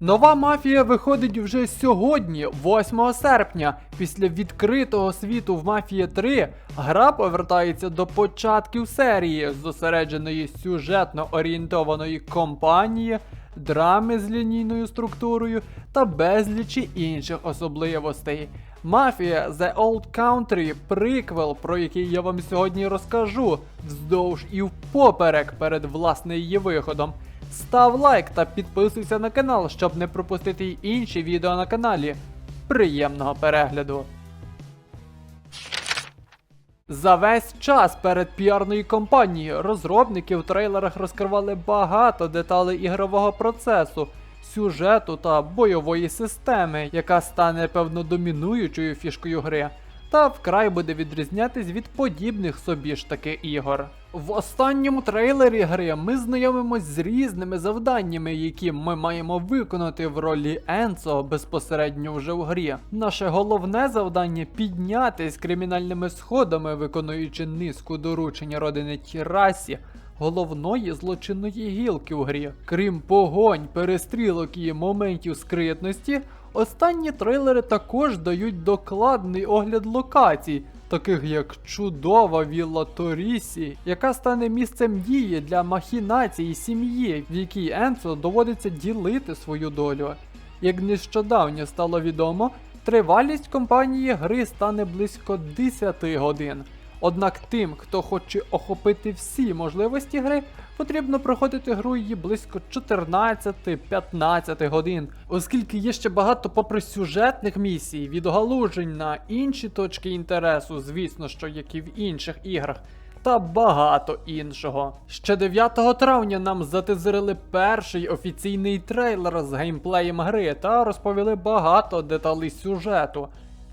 Нова мафія виходить вже сьогодні, 8 серпня. Після відкритого світу в Мафія 3 гра повертається до початків серії, зосередженої сюжетно орієнтованої кампанії, драми з лінійною структурою та безлічі інших особливостей. Мафія The Old Country приквел, про який я вам сьогодні розкажу, вздовж і впоперек перед власне її виходом. Став лайк та підписуйся на канал, щоб не пропустити й інші відео на каналі. Приємного перегляду! За весь час перед піарною кампанією розробники в трейлерах розкривали багато деталей ігрового процесу, сюжету та бойової системи, яка стане певно домінуючою фішкою гри, та вкрай буде відрізнятись від подібних собі ж таки ігор. В останньому трейлері гри ми знайомимось з різними завданнями, які ми маємо виконати в ролі Енцо безпосередньо вже в грі. Наше головне завдання піднятись кримінальними сходами, виконуючи низку доручень родини Тірасі, головної злочинної гілки в грі. Крім погонь, перестрілок і моментів скритності, останні трейлери також дають докладний огляд локацій, таких як чудова вілла Торісі, яка стане місцем дії для махінації сім'ї, в якій Енцо доводиться ділити свою долю. Як нещодавно стало відомо, тривалість компанії гри стане близько 10 годин. Однак тим, хто хоче охопити всі можливості гри, потрібно проходити гру її близько 14-15 годин, оскільки є ще багато попри сюжетних місій, відгалужень на інші точки інтересу, звісно, що як і в інших іграх. Та багато іншого. Ще 9 травня нам затизерили перший офіційний трейлер з геймплеєм гри та розповіли багато деталей сюжету.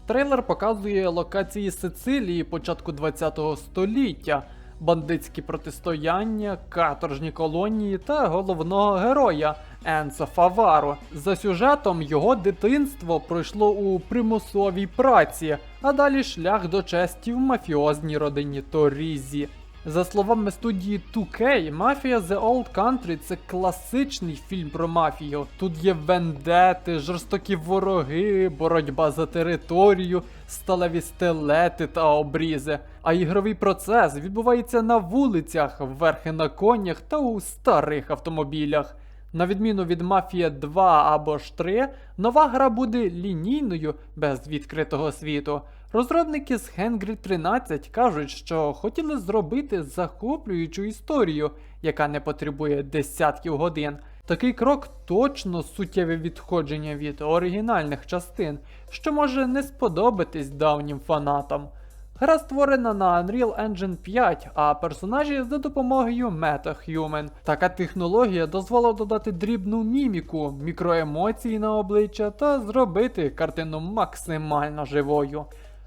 Трейлер показує локації Сицилії початку 20 століття, бандитські протистояння, каторжні колонії та головного героя Енцо Фаваро. За сюжетом його дитинство пройшло у примусовій праці, а далі шлях до честі в мафіозній родині Торізі. За словами студії 2K, Мафія The Old Country це класичний фільм про мафію. Тут є вендети, жорстокі вороги, боротьба за територію, сталеві стелети та обрізи. А ігровий процес відбувається на вулицях, верхи на конях та у старих автомобілях. На відміну від Мафія 2 або ж 3, нова гра буде лінійною без відкритого світу. Розробники з Hangry 13 кажуть, що хотіли зробити захоплюючу історію, яка не потребує десятків годин. Такий крок точно суттєве відходження від оригінальних частин, що може не сподобатись давнім фанатам. Гра створена на Unreal Engine 5, а персонажі за допомогою MetaHuman. Така технологія дозволила додати дрібну міміку, мікроемоції на обличчя та зробити картину максимально живою.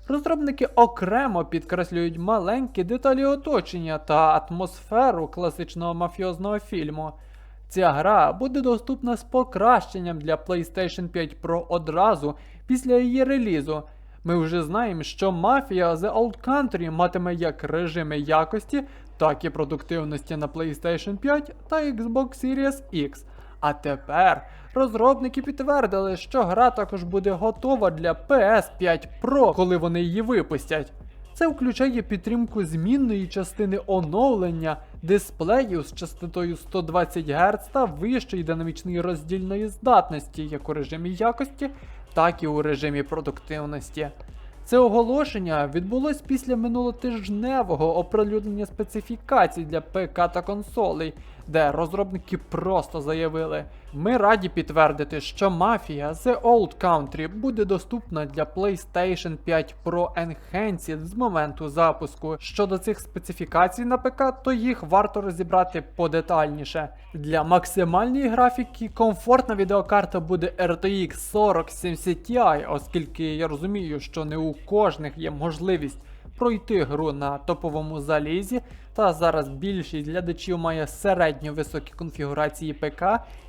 Розробники окремо підкреслюють маленькі деталі оточення та атмосферу класичного мафіозного фільму. Ця гра буде доступна з покращенням для PlayStation 5 Pro одразу після її релізу. Ми вже знаємо, що мафія The Old Country матиме як режими якості, так і продуктивності на PlayStation 5 та Xbox Series X. А тепер розробники підтвердили, що гра також буде готова для PS5 Pro, коли вони її випустять. Це включає підтримку змінної частини оновлення, дисплеїв з частотою 120 Гц та вищої динамічної роздільної здатності як у режимі якості, так і у режимі продуктивності. Це оголошення відбулось після минулотижневого оприлюднення специфікацій для ПК та консолей, де розробники просто заявили: ми раді підтвердити, що мафія The Old Country буде доступна для PlayStation 5 Pro Enhanced з моменту запуску. Щодо цих специфікацій на ПК, то їх варто розібрати подетальніше. Для максимальної графіки комфортна відеокарта буде RTX 4070 Ti, оскільки я розумію, що не у кожних є можливість пройти гру на топовому залізі, та зараз більшість глядачів має середньо високі конфігурації ПК,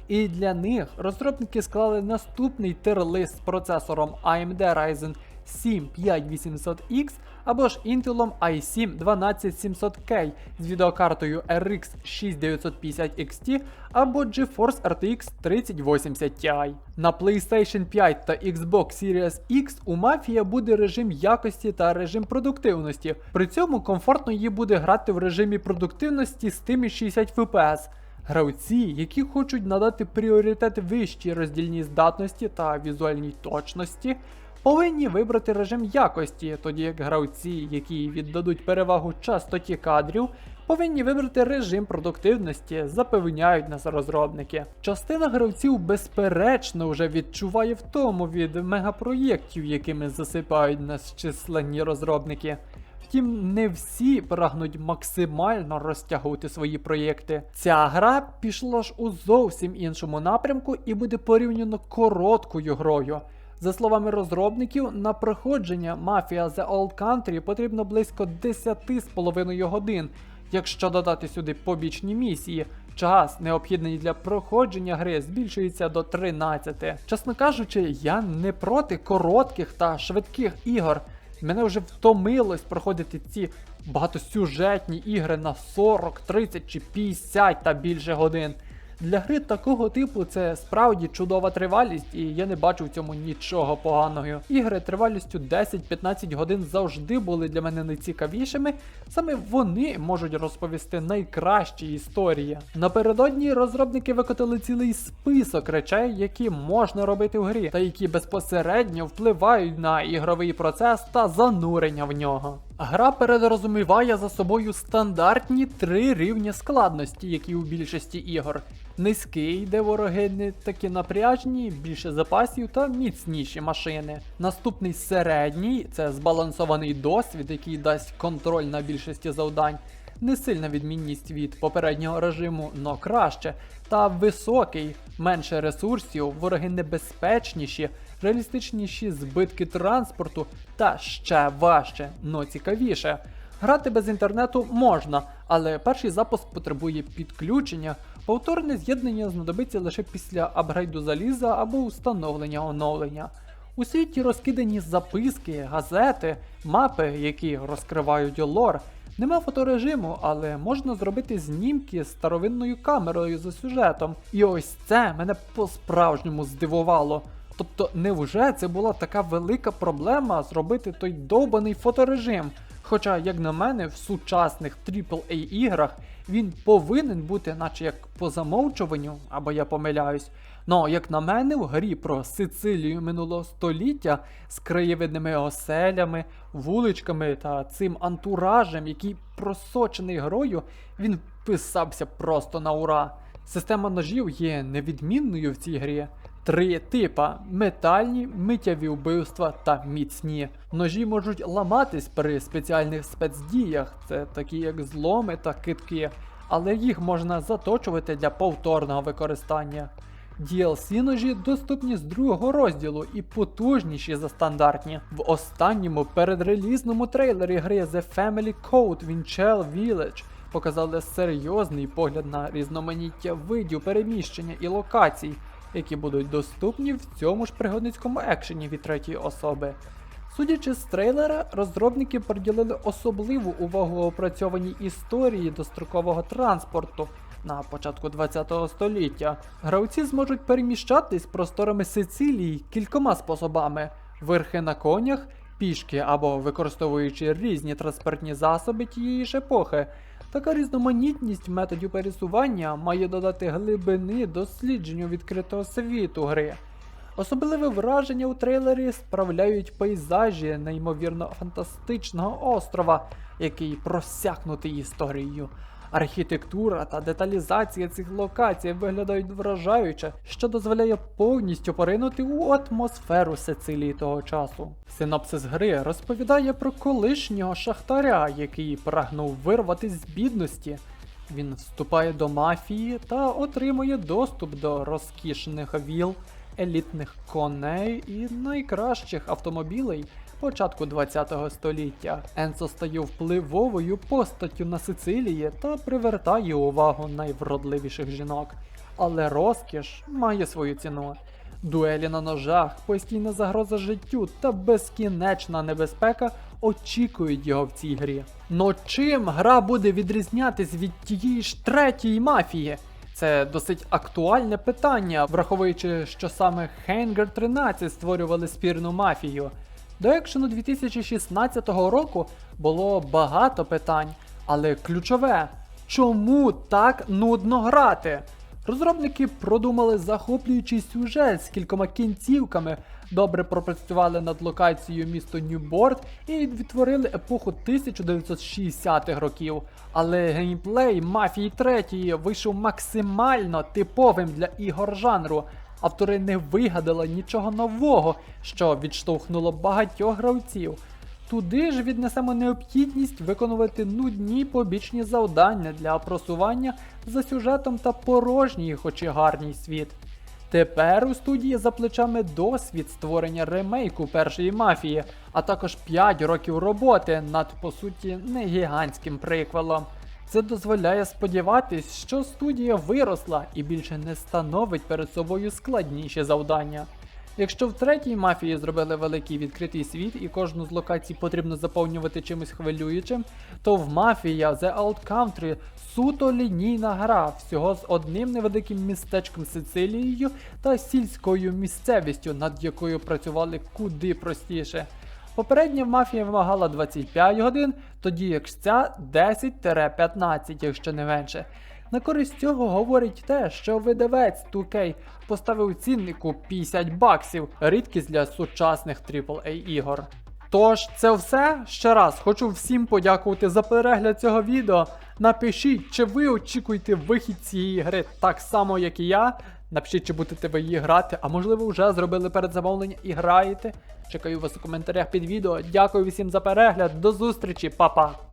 і для них розробники склали наступний тир-лист з процесором AMD Ryzen 7 5800X, або ж Intel i7 12700K з відеокартою RX 6950 XT або GeForce RTX 3080 Ti. На PlayStation 5 та Xbox Series X у Mafia буде режим якості та режим продуктивності. При цьому комфортно їй буде грати в режимі продуктивності з тими 60 FPS. Гравці, які хочуть надати пріоритет вищій роздільній здатності та візуальній точності, повинні вибрати режим якості, тоді як гравці, які віддадуть перевагу частоті кадрів, повинні вибрати режим продуктивності, запевняють нас розробники. Частина гравців безперечно вже відчуває втому від мегапроєктів, якими засипають нас численні розробники. Втім, не всі прагнуть максимально розтягувати свої проєкти. Ця гра пішла ж у зовсім іншому напрямку і буде порівняно короткою грою. За словами розробників, на проходження Mafia The Old Country потрібно близько 10,5 годин. Якщо додати сюди побічні місії, час, необхідний для проходження гри, збільшується до 13. Чесно кажучи, я не проти коротких та швидких ігор. Мене вже втомилось проходити ці багатосюжетні ігри на 40, 30 чи 50 та більше годин. Для гри такого типу це справді чудова тривалість, і я не бачу в цьому нічого поганого. Ігри тривалістю 10-15 годин завжди були для мене найцікавішими. Саме вони можуть розповісти найкращі історії. Напередодні розробники викотили цілий список речей, які можна робити в грі, та які безпосередньо впливають на ігровий процес та занурення в нього. Гра перерозуміває за собою стандартні три рівні складності, які у більшості ігор. Низький, де вороги не такі напряжні, більше запасів та міцніші машини. Наступний середній це збалансований досвід, який дасть контроль на більшості завдань. Не сильна відмінність від попереднього режиму, но краще. Та високий, менше ресурсів, вороги небезпечніші, реалістичніші збитки транспорту та ще важче, но цікавіше. Грати без інтернету можна, але перший запуск потребує підключення. Повторне з'єднання знадобиться лише після апгрейду заліза або встановлення оновлення. У світі розкидані записки, газети, мапи, які розкривають лор. Нема фоторежиму, але можна зробити знімки з старовинною камерою за сюжетом. І ось це мене по-справжньому здивувало. Тобто, невже це була така велика проблема зробити той довбаний фоторежим? Хоча, як на мене, в сучасних AAA іграх він повинен бути, наче як по замовчуванню, або я помиляюсь. Ну, як на мене, в грі про Сицилію минулого століття з краєвидними оселями, вуличками та цим антуражем, який просочений грою, він вписався просто на ура. Система ножів є невідмінною в цій грі. Три типа метальні, миттєві вбивства та міцні. Ножі можуть ламатись при спеціальних спецдіях, це такі як зломи та китки, але їх можна заточувати для повторного використання. DLC ножі доступні з другого розділу і потужніші за стандартні. В останньому передрелізному трейлері гри The Family Code Winchell Village показали серйозний погляд на різноманіття видів переміщення і локацій, які будуть доступні в цьому ж пригодницькому екшені від третьої особи. Судячи з трейлера, розробники приділили особливу увагу опрацьованій історії дострокового транспорту на початку 20 століття. Гравці зможуть переміщатись просторами Сицилії кількома способами: верхи на конях, пішки або використовуючи різні транспортні засоби тієї ж епохи. Така різноманітність методів пересування має додати глибини дослідженню відкритого світу гри. Особливе враження у трейлері справляють пейзажі неймовірно фантастичного острова, який просякнутий історією. Архітектура та деталізація цих локацій виглядають вражаюче, що дозволяє повністю поринути у атмосферу Сицилії того часу. Синопсис гри розповідає про колишнього шахтаря, який прагнув вирватися з бідності. Він вступає до мафії та отримує доступ до розкішних віл, елітних коней і найкращих автомобілей початку 20 століття. Енсо стає впливовою постаттю на Сицилії та привертає увагу найвродливіших жінок. Але розкіш має свою ціну. Дуелі на ножах, постійна загроза життю та безкінечна небезпека очікують його в цій грі. Но чим гра буде відрізнятись від тієї ж третьої мафії? Це досить актуальне питання, враховуючи, що саме Hanger 13 створювали спірну мафію. До екшену 2016 року було багато питань, але ключове чому так нудно грати? Розробники продумали захоплюючий сюжет з кількома кінцівками, добре пропрацювали над локацією місто Ньюборд і відтворили епоху 1960-х років. Але геймплей Мафії 3 вийшов максимально типовим для ігор жанру. Автори не вигадали нічого нового, що відштовхнуло багатьох гравців. Туди ж віднесемо необхідність виконувати нудні побічні завдання для просування за сюжетом та порожній, хоч і гарний світ. Тепер у студії за плечами досвід створення ремейку першої мафії, а також 5 років роботи над по суті не гігантським приквелом. Це дозволяє сподіватись, що студія виросла і більше не становить перед собою складніші завдання. Якщо в третій мафії зробили великий відкритий світ і кожну з локацій потрібно заповнювати чимось хвилюючим, то в мафія The Old Country суто лінійна гра, всього з одним невеликим містечком Сицилією та сільською місцевістю, над якою працювали куди простіше. Попередня мафія вимагала 25 годин, тоді як ця 10-15, якщо не менше. На користь цього говорить те, що видавець 2K поставив ціннику 50 баксів, рідкість для сучасних AAA ігор. Тож, це все. Ще раз хочу всім подякувати за перегляд цього відео. Напишіть, чи ви очікуєте вихід цієї гри так само, як і я. Напишіть, чи будете ви її грати, а можливо вже зробили передзамовлення і граєте. Чекаю вас у коментарях під відео. Дякую всім за перегляд, до зустрічі, па-па!